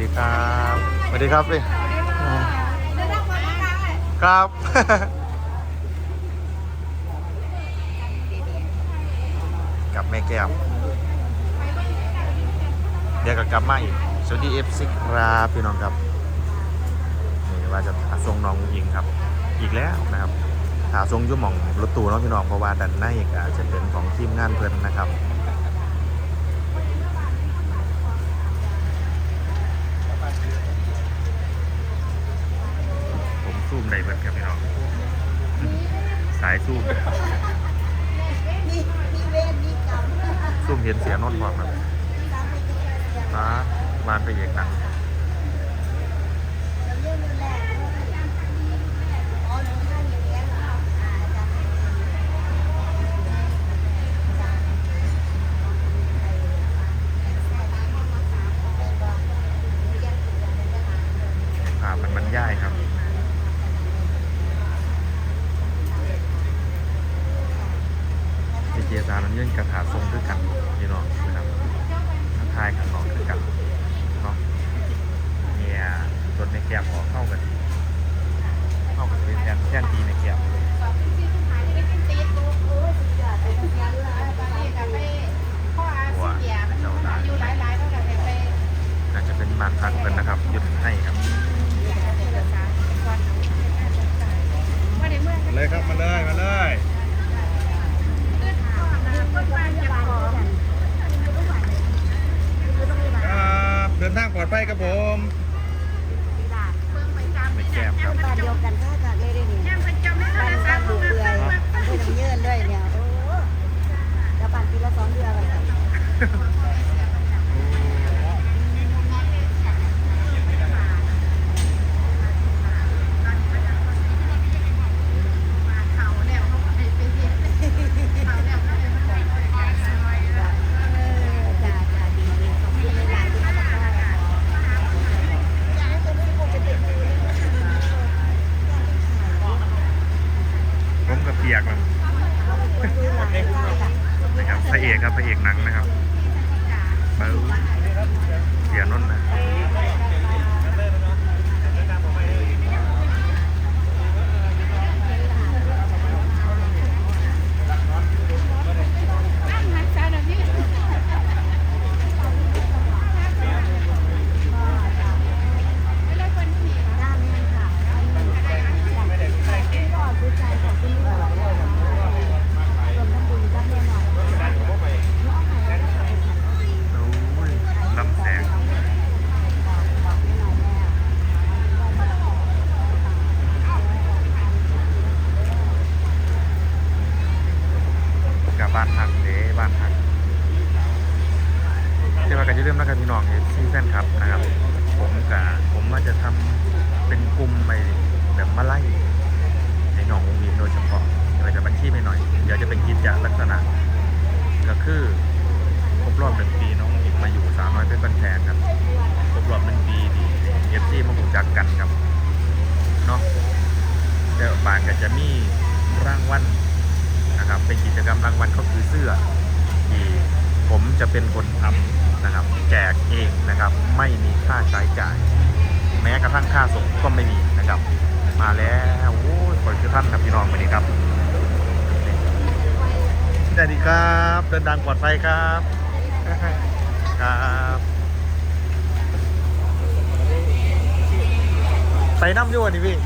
ดีครับสวัสดีครับพี่อ่าครับ กับแม่แก้วเดี๋ยวก็กลับมาอีกสวัสดีเอฟซีครับพี่น้องครับนี่ว่าจะหาทรงน้องยิงครับ อีกแล้วนะครับหาทรงอยุ่หมองรถตู้เนาะพี่น้องเพราะว่าดันในก็อาจจะเป็นของทีมงานเพิ่นนะครับ ผ มซูมได้เบิดครับพี่น้องสายซูมนี่นี่เวรนี่กรรมซูมเห็นเสียนนท์พร้อมครับมาบานไปเอกหนัง เรื่องแรกอ๋อหนูท่านอย่างเงี้ยเหรออ่าจ้ะ อ่ามันมันย่ายครับ เจเจซานันยื่นกระถาทรงด้วยกันพี่น้องนะครับทักทายกันน้องด้วยกันเนาะเนี่ยส่วนในแกมออกเข้ากันเข้ากันเป็นแทนแทนดีในแกมอาจจะเป็นบานพักกันนะครับหยุดให้ครับ มาเลยครับ มาเลย มาเลยครับเดินทางปลอดภัย ครับผมแก้มครับ บ้านเดียวกันถ้าจะเลยได้นี่บ้านบ้านดูเปื่อยอำเภอน้ำเยินด้วยเนี่ยโอ้แล้วบ้านปีละสองเดือนกันค่ะ เออจ้าจ้าดีดีขอบคุณหลายๆที่มาตักได้ค่ะอยากให้คนที่คงจะเป็นดูเลย ผมกับเปียกแล้ว ดูหลายได้ค่ะ นะครับพระเอกครับพระเอกหนังนะครับเบลเสียนนท์นะโอ้ยลำแสงกับบ้านพักเด้บ้านพักเดี๋ยวมากันจะเริ่าลืมนะครับพี่น้องเอฟซีแฟนครับนะครับ ผมกับผมว่าจะทำเป็นกลุ่มไปแบบมาไล่ในหนองวงวีนโดยเฉพาะเดี๋ยวจะบัญชีไปหน่อย เดี๋ยวจะเป็นกิจลักษณะ ก็คือครบรอบหนึ่งปีน้องหญิงมาอยู่สาวน้อยเพชรบันแทนครับครบรอบหนึ่งปีดีเอฟซีมาหูจักกันครับเนาะเดี๋ยวบานก็ จะมีรางวัลนะครับเป็นกิจกรรมรางวัลก็คือเสื้อที่ผมจะเป็นคนทำนะครับ แจกเองนะครับ ไม่มีค่าใช้จ่าย แม้กระทั่งค่าส่งก็ไม่มีนะครับ มาแล้วโอ้ยขอบคุณท่านครับพี่น้องวันนี้ครับสวัสดีครับ เดินทางปลอดภัยครับ ครับไปน้ำยู่วันนี้พี่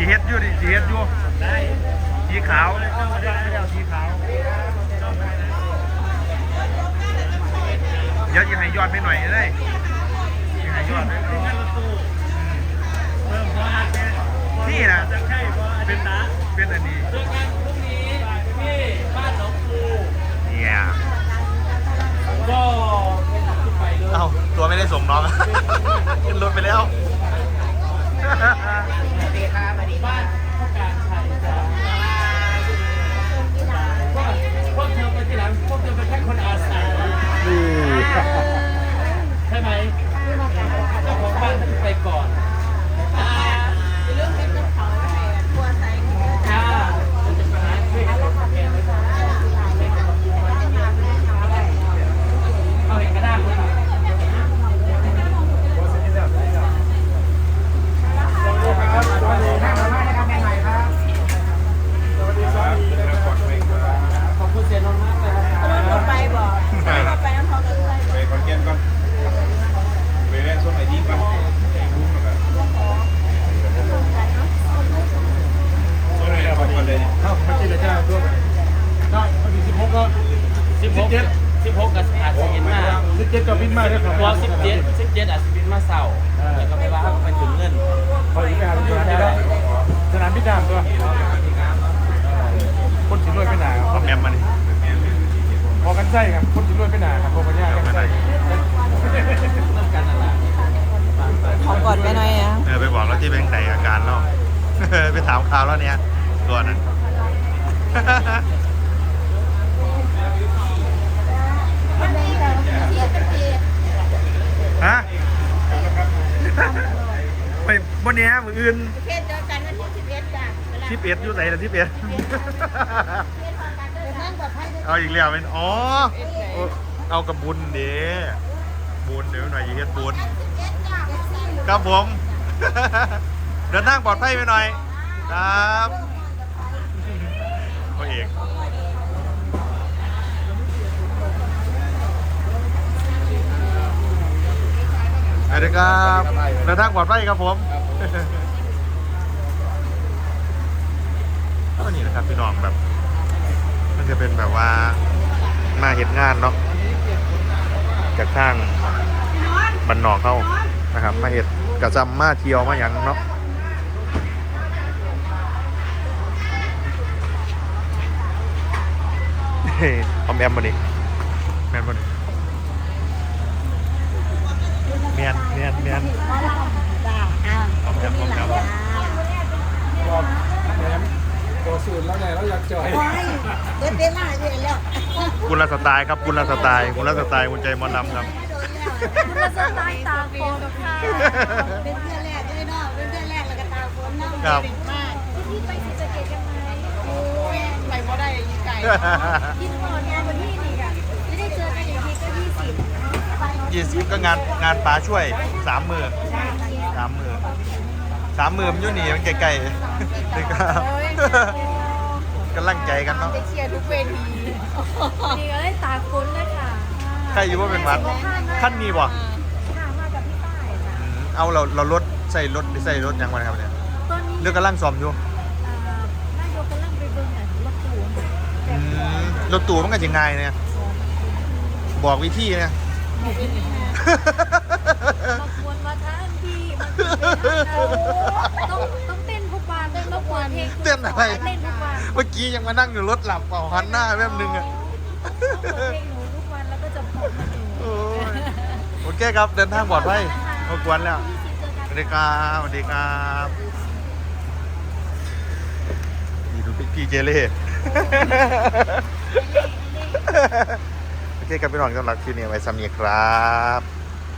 สีเฮ็ดอยู่ดิสีเฮ็ดอยู่ได้สีขาวเข้ามาได้ไม่เอาสีขาวเดี๋ยวยังให้ยอดไปหน่อยเลยยังให้ยอดไปหน่อยงั้นรถตู้เพิ่มพอนัดแน่นี่นะจะใช่เพราะอาจารย์ตาเป็นอันนี้เจอกันพรุ่งนี้ที่บ้านหนองคูเนี่ยก็ไม่ตัดขึ้นไปเลยเอ้าตัวไม่ได้ส่งน้องขึ้นรถไปแล้ว บ้านพ่อการชัยจ้าพวกพวก ก็ สิบหกสิบหกกับอาจจะเห็นมาก สิบเจ็ดก็บินมาได้ครับพวกสิบเจ็ดสิบเจ็ดอาจจะบินมาเสาร์แล้วก็ไปว่าไปถึงเงินคอยไปหาสนามบินแล้วสนามบินดามตัวคนสิรวยไปหนาพอแมมมานี่พอกันใช่ครับคนสิรวยไปหนาครับพอกันยากกันใช่ต้องการอะไรขอก่อนไปหน่อยอะเออไปบอกแล้วที่เป็นไหนอาการแล้วไปถามข่าวแล้วเนี่ยตัวนั้น ฮะไปบนเนี้ยมืออื่นเพศเจอกันวันที่สิบเอ็ดจ้ะทิปเอ็ดอยู่ไหนล่ะทิปเอ็ดเดินทางปลอดภัยด้วยเอาอีกแล้วเป็นอ๋อโอ้เอากับบุญเด้บุญเดี๋ยวหน่อยอย่าเฮ็ดบุญครับผมเดินทางปลอดภัยไปหน่อย ครับพ่อเอก สวัสดีครับเดินทางปลอดภัยครับผมก็นี่นะครับพี่น้องแบบมันจะเป็นแบบว่ามาเห็นงานเนาะจากทางบันนอกเข้านะครับ มาเห็ดกระจำมาเที่ยวมาอย่างเนาะเฮ้ยพร้อมแอมมาดิแมนมาดิเมีย นเมียนเมียนจ้าอ้าวพร้อมแอมพร้อมแอมบอกแหมตัวสูตรแล้วไงเราอยากจอยโอ้ยเดินเต้นหน้าเดือนแล้วกุณละสไตล์ครับกุณละสไตล์กุณละสไตล์คุณใจมอนลำครับคุณละสไตล์ตาโฟนค่ะเป็นเพื่อนแรกด้วยเนาะเป็นเพื่อนแรกแล้วก็ตาโฟนเนาะครับมากพี่ไปศรีสะเกษกันไหมโอ้ยไปบ่ได้ยิ่งไกล ยี่สิบก็งานงานป๋าช่วยสามมือสามมือสามมือมันอยู่นี่มันไกลๆนี่ครับกำลังใจกันเนาะจะเชียร์ทุกเวทีนี่ก็ได้ตากฝนเลยค่ะใครอยู่ว่าเป็นวัดท่านมีบ่ค่ะมากับพี่ป้ายค่ะอืมเอาเราเรารถใส่รถใส่รถยังไงครับเนี่ยตอนนี้เรื่องกำลังซ่อมอยู่อ่านายกกำลังไปเบิ่งอะรถตู้อืมรถตู้มันก็จะง่ายเนี่ยบอกวิธีเนี่ย มาควรมาทานที่มันต้องต้องเต้นทุกวันเต้นทุกวันเพลงเต้นอะไร เต้นทุกวันเมื่อกี้ยังมานั่งอยู่รถหลับเปล่าหันหน้าแป๊บนึงอะต้องเปิดเพลงหนูทุกวันแล้วก็จะพบมาหนูโอ้ยโอเคครับเดินทางปลอดภัยมากวนแล้วยี่สิบเจอกันสวัสดีครับสวัสดีครับนี่ดูพี่เจเล่โอ เคครับพี่น้องสำหรับคลิปนี้ไว้สำเนียครับ